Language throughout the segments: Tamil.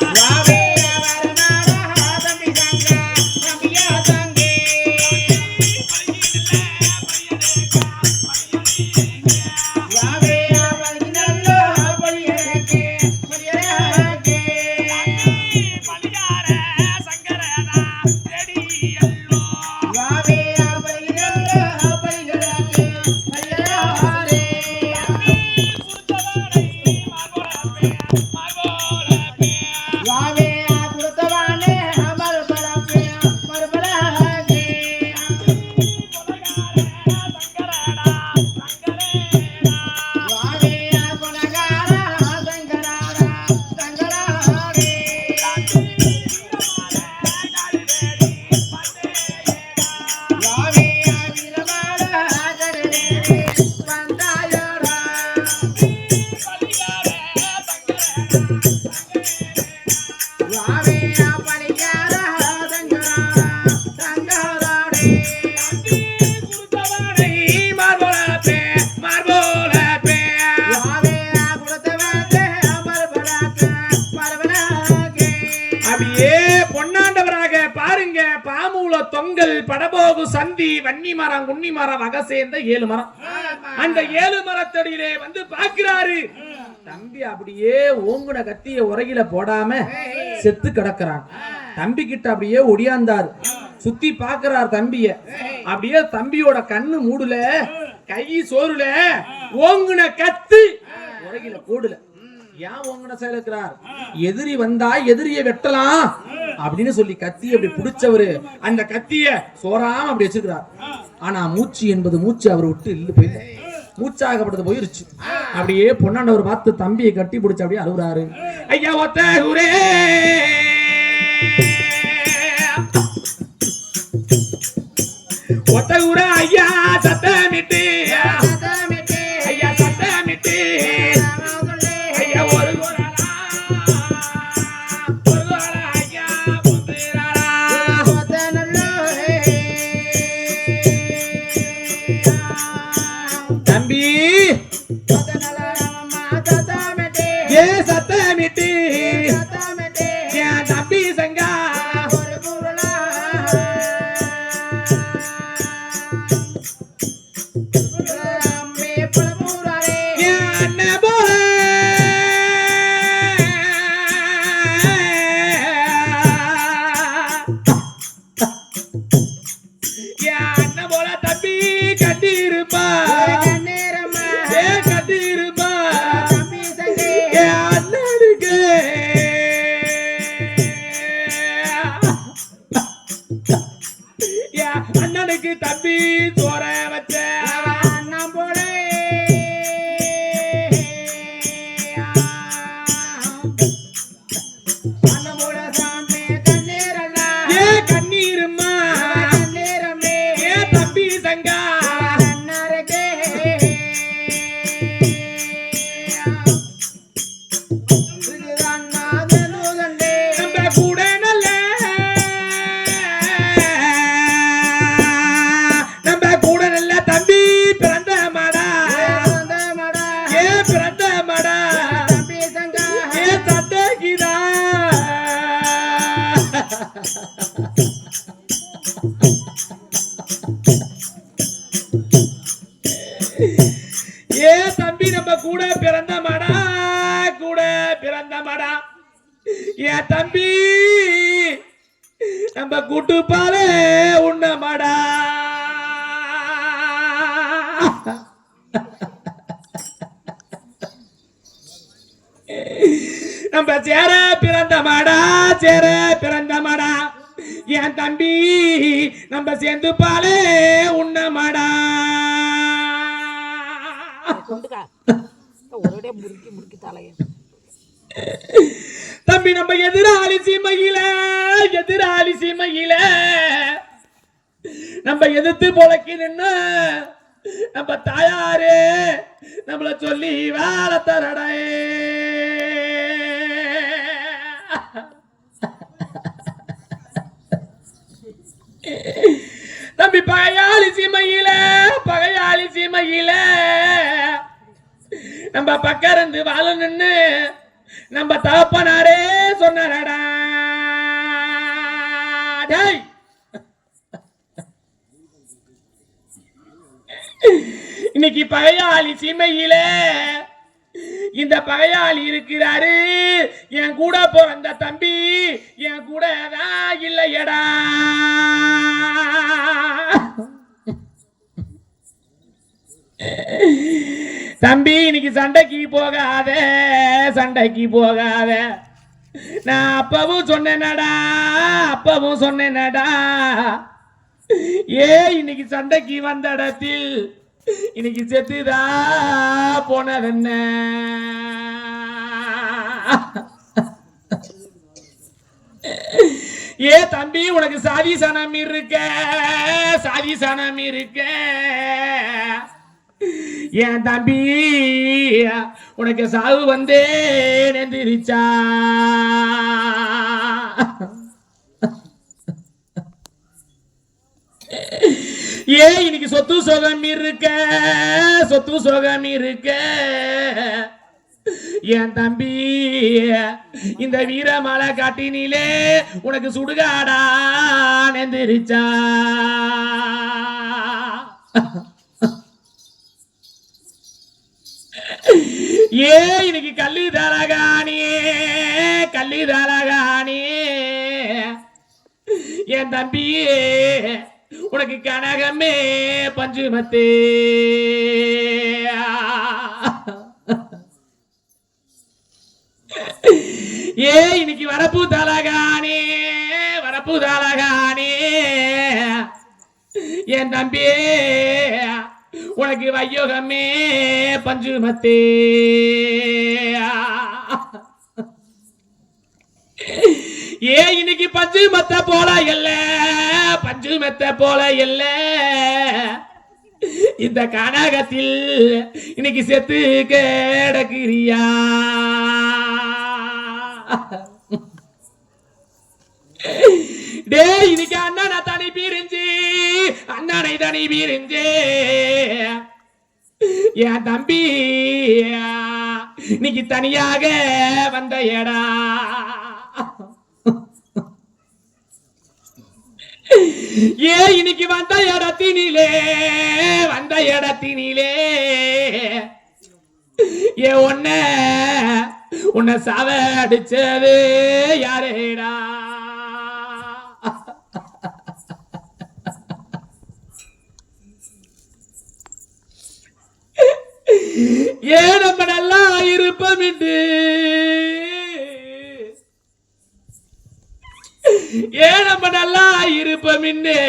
Love it. தொங்கல் படபோகு சந்தி வன்னி மரம் குன்னி மரம் வகை சேர்ந்த ஏழு மரம். அந்த ஏழு மரத்தடியிலே வந்து பாக்குறாரு தம்பி அப்படியே ஓங்குன கத்திய உரையில போடாம செத்து கிடக்குறான். தம்பி கிட்ட அப்படியே ஒடியாந்தாரு. சுத்தி பாக்குறார் தம்பிய. அப்படியே தம்பியோட கண்ணு மூடுல கை சோறுல ஓங்குன கத்து. உலகில போடல. ஏன் ஓங்குன செயலுக்கிறார் எதிரி வந்தா எதிரிய வெட்டலாம் அப்படின்னு சொல்லி கத்தி அப்படி புடிச்சவரு அந்த கத்திய சோறாம அப்படி வச்சிருக்கிறார் ஆனா மூச்சு என்பது மூச்சு அவர் விட்டு இல்லு போயில மூச்சாகப்பட்டது போயிருச்சு. அப்படியே பொன்னாண்டவர் பார்த்து தம்பியை கட்டி பிடிச்ச அப்படியே அழுகுறாரு. ஐயா ஒத்த ஊரே! ஒத்த கூட ஐயா சத்தமிட்டு ஏ தம்பி நம்ம கூட பிறந்த மாடா கூட பிறந்த மாடா. ஏ தம்பி நம்ம கூட்டு பாலே உண்ண மாடா. நம்ம சேர பிறந்த மாடா சேர பிறந்த மாடா. என் தம்பி நம்ம சேர்ந்து பாலே உண்ண மாடா. தம்பி நம்ம எதிராளி சீமையில எதிராளி சீமையில. நம்ம எதிர்த்து பொழைக்கி நின்னு நம்ம தாயாரு நம்மள சொல்லி வேலை தரடே தம்பி பகையாளி சீமையில பகையாளி சீமையில. நம்ம பக்கம் இருந்து வாழணும்னு நம்ம தகப்பனாரே சொன்னாரடா. இன்னைக்கு பகையாளி சீமையில இந்த பகையாளி இருக்கிறாரு. என் கூட பிறந்த தம்பி என் கூட தான் இல்லையடா. தம்பி இன்னைக்கு சண்டைக்கு போகாத சண்டைக்கு போகாத. நான் அப்பவும் சொன்னேனடா அப்பவும் சொன்னேனடா. ஏ இன்னைக்கு சண்டைக்கு வந்த இடத்தில் இன்னைக்கு செத்துதா போனது என்ன ஏ தம்பி உனக்கு சாதி சனம் இருக்க? சாதி சனம் இருக்க? என் தம்பி உனக்கு சாவு வந்தே நெந்திரிச்சா ஏ இன்னைக்கு சொத்து சுகம் இருக்க சொத்து சுகம் இருக்க. என் தம்பி இந்த வீரமலை காட்டினிலே உனக்கு சுடுகாடா நெந்திரிச்சா ஏ இன்னைக்கு கல்லு தலகாணி கல்லு தலகாணி என் தம்பியே உனக்கு கனகமே பஞ்சுமத்தே. ஏ இன்னைக்கு வரப்பு தலகானே வரப்பு தலகானே என் தம்பி உனக்கு வையோகமே பஞ்சுமத்தே. ஏ இன்னைக்கு பஞ்சு மத்த போல இல்லை. பஞ்சு மெத்த போல இல்ல. இந்த கனகத்தில் இன்னைக்கு செத்து கிடக்குறியா? டே இன்னைக்கு அண்ணனை தனி பிரிஞ்சு அண்ணனை தனி பிரிஞ்சு. என் தம்பி இன்னைக்கு தனியாக வந்த எடா ஏ இன்னைக்கு வந்த இடத்தினிலே வந்த இடத்தினிலே. ஏ உன்ன உன்னை சாவ அடிச்சது யாரேடா? ஏ நம்ம நல்லா இருப்போம் ஏன் நம்ம நல்லா இருப்பமின்னே?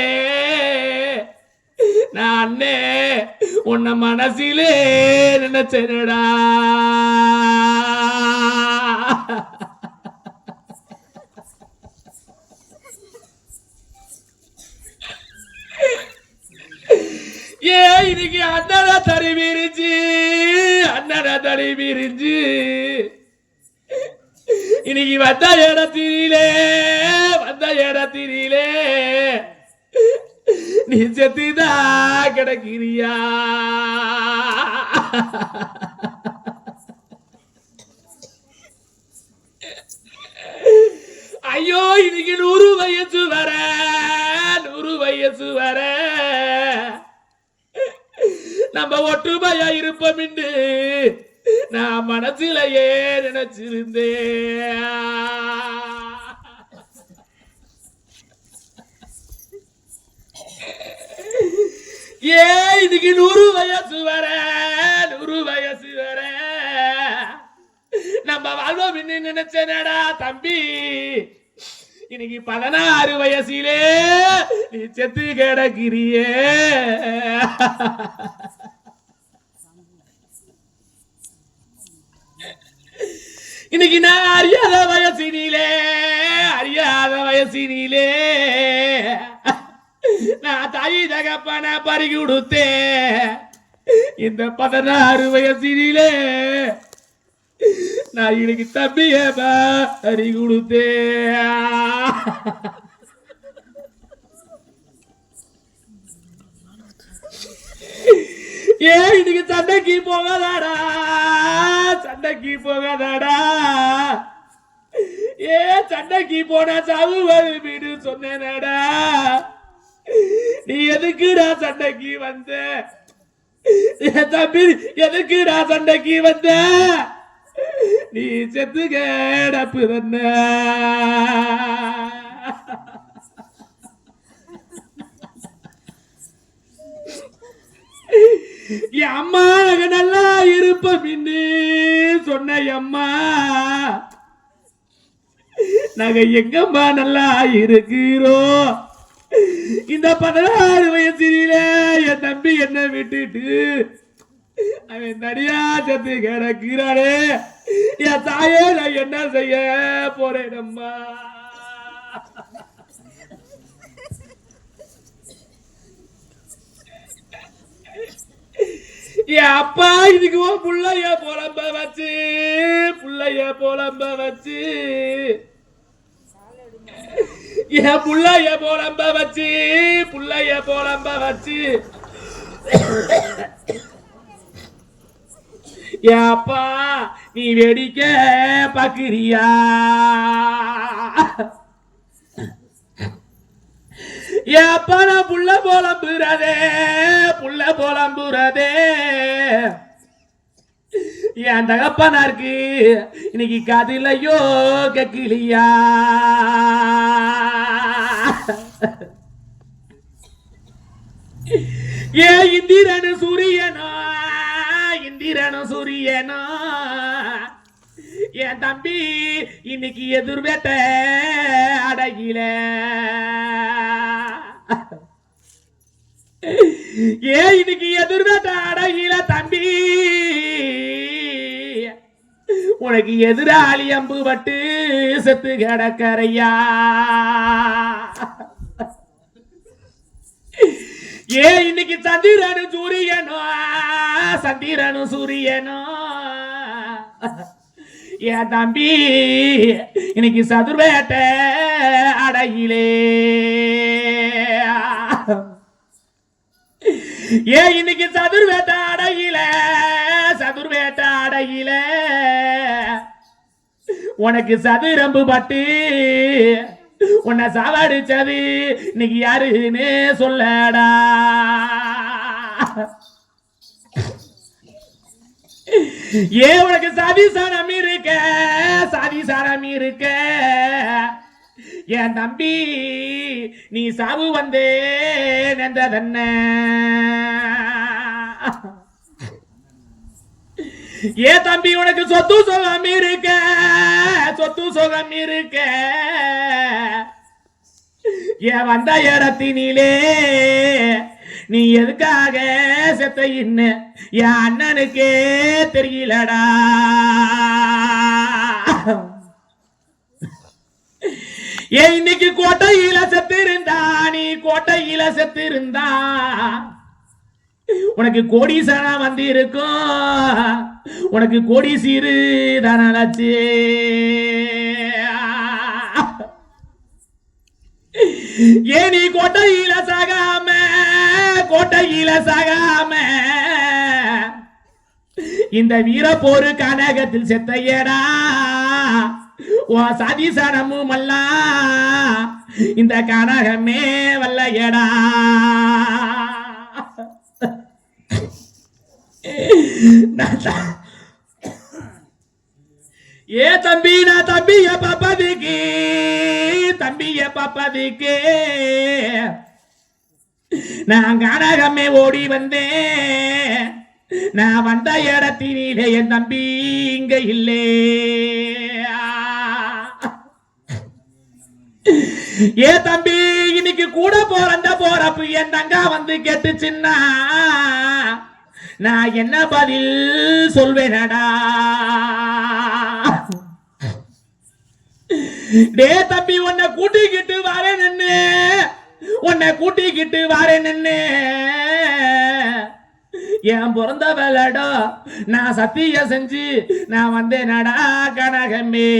நான் அண்ணே உன்னை மனசிலே நினைச்சேனடா. ஏ இன்னைக்கு அண்ணனா தடி விரிஞ்சு? அண்ணனா தடி விரிஞ்சு? இன்னைக்கு வந்த இடத்திலே வந்த இடத்திலே. நீ செத்துதா கிடக்கிறியா? நம்ம வாழ்வோம் இன்னும் நினைச்சேனடா தம்பி. இன்னைக்கு பதினாறு வயசிலே நீ செத்து கிடக்கிறியே. இன்னைக்கு நான் அறியாத வயசினிலே அறியாத வயசினிலே நான் தாய் தகப்பன பறி கொடுத்தேன் இந்த பதினாறு வயசினிலே நான் இன்னைக்கு தம்பிய பறி கொடுத்தேன். ஏ இன்னைக்கு சண்டைக்கு போகாதாடா சண்டைக்கு போகாதாடா. ஏ சண்டைக்கு போனா சாவுவது வீடு சொன்னேனடா. நீ எதுக்குடா சண்டைக்கு வந்த? என் தம்பி எதுக்குடா சண்டைக்கு வந்த? நீ செத்து கேடப்பு தன்ன. என் அம்மா நாங்க நல்லா இருப்ப பின்னு சொன்ன அம்மா. நாங்க எங்கம்மா நல்லா இருக்கிறோம் இந்த பதினாறு வயசுல என் தம்பி என்ன விட்டுட்டு அவன் தனியா சத்து கிடக்கிறானே. என் தாயே நான் என்ன செய்ய போறேன் அம்மா? என் அப்பா இதுக்கு புள்ளைய போலம்ப வச்சு புள்ளைய போலம்ப வச்சு. என் புள்ளைய போலம்ப வச்சு புள்ளைய போலம்ப வச்சு. ஏப்பா நீ வெடிக்க பாக்குறியா? ஏப்பா நான் புள்ள போலம்புறதே புள்ள போலம்புறதே. என் தகப்பனாருக்கு இன்னைக்கு கதிலையோ கக்கிலியா ஏ இந்திரனு சூரியனோ? இந்திரனு சூரியனா? என் தம்பி இன்னைக்கு எதிர்வேட்ட அடகில. ஏ இன்னைக்கு எதிர்வேட்ட அடகில தம்பி? உனக்கு எதிராளி அம்பு பட்டு செத்து கிடக்கறையா? ஏ இன்னைக்கு சந்திரனும் சூரியனோ? சந்திரனு சூரியனோ? என் தம்பி இன்னைக்கு சதுர்வேட்ட அடையிலே. ஏ இன்னைக்கு சதுர்வேட்ட அடையில சதுர்வேட்ட அடையில. உனக்கு சதுரம்பு பட்டு உன்னை சாவடிச்சது இன்னைக்கு யாருன்னு சொல்லடா. ஏ உனக்கு சாதி சாரம் இருக்க? சாதி சாரம் இருக்க. என் தம்பி நீ சாவு வந்தே நன்றதென்ன ஏ தம்பி உனக்கு சொத்து சுகம் இருக்க? சொத்து சுகம் இருக்க? ஏன் வந்த இடத்தினிலே நீ எதுக்காக செத்த இன்னு? என் அண்ணனுக்கே தெரியலடா. ஏ இன்னைக்கு கோட்டையில செத்து இருந்தா நீ கோட்டையில செத்து இருந்தா உனக்கு கோடீசனா வந்து இருக்கும். உனக்கு கோடி சீரு தானாச்சு ஏனி கோட்டையில சகாம கோட்டையில சகாம. இந்த வீரப்போரு கனகத்தில் செத்தையடா. சதி சதிசனமும் அல்ல. இந்த கனகமே வல்லையடா. நான் ஏ தம்பி நான் தம்பிய பாப்பதுக்கு தம்பிய பாப்பதுக்கு நான் கனகமே ஓடி வந்தேன். நான் வந்த இடத்தினிலே என் தம்பி இங்க இல்லே. ஏ தம்பி இன்னைக்கு கூட போறந்த போறப்பு என் தங்கா வந்து கேட்டுச்சுன்னா நான் என்ன பதில் சொல்வேனடா? டே தம்பி உன்னை கூட்டிக்கிட்டு வரேன் நின்னு. உன்னை கூட்டிக்கிட்டு வரேன் நின்னு. என் பிறந்த வேலடா நான் சத்திய செஞ்சு நான் வந்தேனடா கனகமே.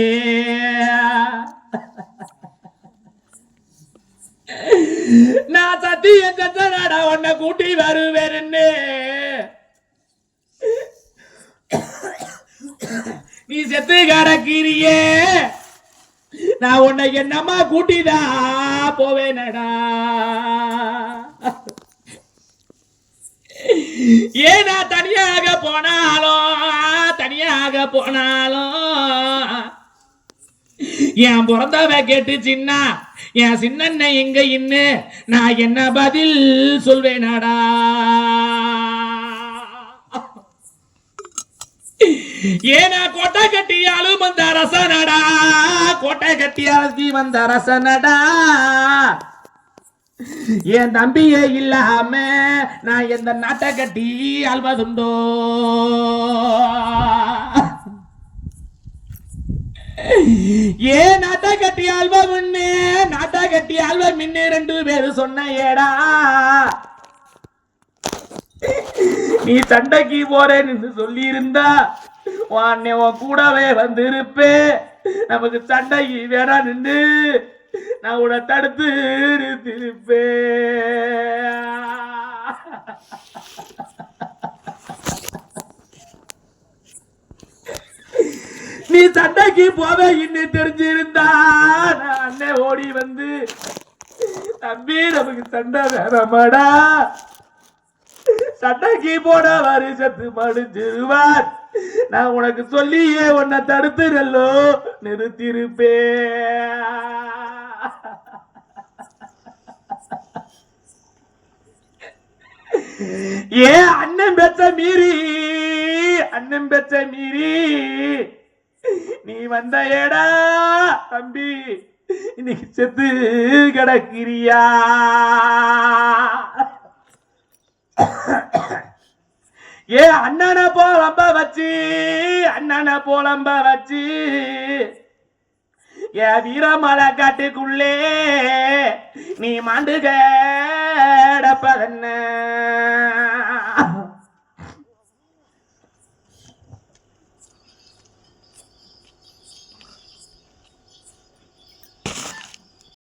நான் சத்தியம் செஞ்சனடா உன்னை கூட்டி வருவேன்னு நீ செத்து கிடக்கிறியே. நான் உன்னை என்னம்மா கூட்டிதா போவேனடா. ஏனா தனியாக போனாலும் தனியாக போனாலும் என் பிறந்தவ கேட்டு சின்ன என் சின்னண்ண எங்க இன்னு நான் என்ன பதில் சொல்வேனடா? ஏனா கோட்டை கட்டியாலும் வந்த ரசனடா கோட்டை கட்டியாலும் வந்த ரசனடா என் தம்பியே இல்லாம நான் எந்த நாட்டை கட்டி அல்வதுண்டோ ஏ நாட்டை கட்டி ஆள்வ முன்னு நாட்டை கட்டி ஆள்வ மின்னு ரெண்டு பேரு சொன்ன ஏடா நீ சண்டைக்கு போறேன்னு சொல்லி இருந்தா உன்னை உன் கூடவே வந்திருப்பே நமக்கு சண்டைக்கு வேணா நின்று நான் உன்னை தடுத்து நிறுத்திருப்பேன். நீ சண்டைக்கு போவே இன்னும் தெரிஞ்சிருந்தா நான் ஓடி வந்து தம்பி நமக்கு சண்டை வேணாமாடா. சண்டைக்கு போட வருஷத்து மடிஞ்சிருவார். நான் உனக்கு சொல்லியே உன்னை தடுத்துறல்லோ நிறுத்திருப்பே ஏ அண்ணன் பெற்ற மீறி அண்ணன் பெற்ற மீறி நீ வந்த ஏடா தம்பி இன்னைக்கு செத்து கிடக்கிறியா? ஏ அண்ணனை போலம்ப வச்சு அண்ணனை போலம்ப வச்சு. ஏ வீரமலை காட்டுக்குள்ளே நீ மாண்டுகடப்பதன்ன